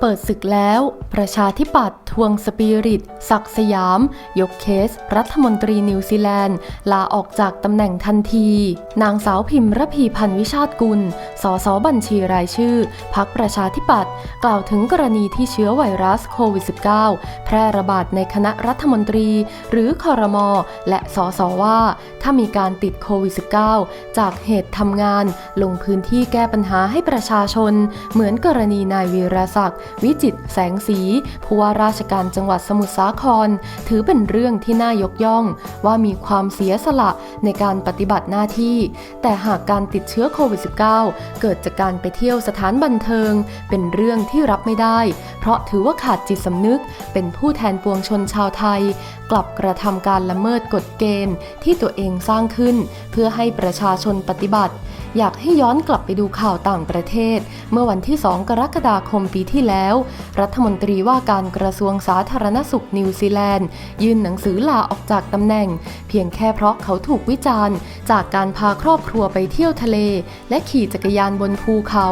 เปิดศึกแล้ว ประชาธิปัตย์ทวงสปิริต ศักสยาม ยกเคส รัฐมนตรีนิวซีแลนด์ ลาออกจากตำแหน่งทันที นางสาวพิมพ์ระพีพันธ์วิชาติกุล สสบัญชีรายชื่อ พักประชาธิปัตย์กล่าวถึงกรณีที่เชื้อไวรัสโควิด -19 แพร่ระบาดในคณะรัฐมนตรี หรือคอรมอและสสว่า ถ้ามีการติดโควิด -19 จากเหตุทำงาน ลงพื้นที่แก้ปัญหาให้ประชาชน เหมือนกรณีนายวีรศักดิ์วิจิตแสงสี ผู้ว่าราชการจังหวัดสมุทรสาคร ถือเป็นเรื่องที่น่ายกย่อง ว่ามีความเสียสละในการปฏิบัติหน้าที่ แต่หากการติดเชื้อโควิด -19 เกิดจากการไปเที่ยวสถานบันเทิง เป็นเรื่องที่รับไม่ได้เราะถือว่าขาดจิตสำนึก เป็นผู้แทนปวงชนชาวไทย กลับกระทำการละเมิดกฎเกณฑ์ ที่ตัวเองสร้างขึ้น เพื่อให้ประชาชนปฏิบัติ อยากให้ย้อนกลับไปดูข่าวต่างประเทศ เมื่อวันที่ 2 กรกฎาคมปีที่แล้ว รัฐมนตรีว่าการกระทรวงสาธารณสุขนิวซีแลนด์ ยื่นหนังสือลาออกจากตำแหน่ง เพียงแค่เพราะเขาถูกวิจารณ์ จากการพาครอบครัวไปเที่ยวทะเล และขี่จักรยานบนภูเขา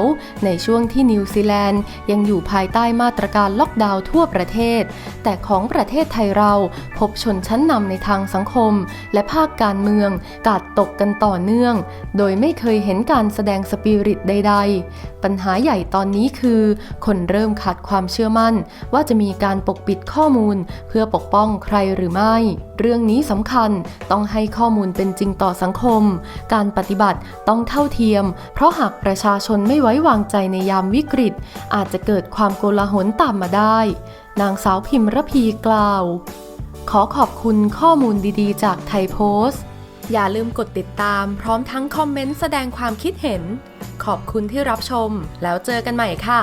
ในช่วงที่นิวซีแลนด์ยังอยู่ภายใต้มาตรการล็อกดาวน์ทั่วประเทศ แต่ของประเทศไทยเราพบชนชั้นนำในทางสังคม และภาคการเมืองกาดตกกันต่อเนื่อง โดยไม่เคยเห็นการแสดงสปิริตใด ๆ ปัญหาใหญ่ตอนนี้คือ คนเริ่มขาดความเชื่อมั่น ว่าจะมีการปกปิดข้อมูล เพื่อปกป้องใครหรือไม่ เรื่องนี้สำคัญต้องให้ข้อมูลเป็นจริงต่อสังคม การปฏิบัติต้องเท่าเทียม เพราะหากประชาชนไม่ไว้วางใจในยามวิกฤต อาจจะเกิดความโกลาหลตามมาได้ นางสาวพิมระพีกล่าว ขอขอบคุณข้อมูลดีๆ จากไทยโพสต์ อย่าลืมกดติดตามพร้อมทั้งคอมเมนต์แสดงความคิดเห็น ขอบคุณที่รับชมแล้วเจอกันใหม่ค่ะ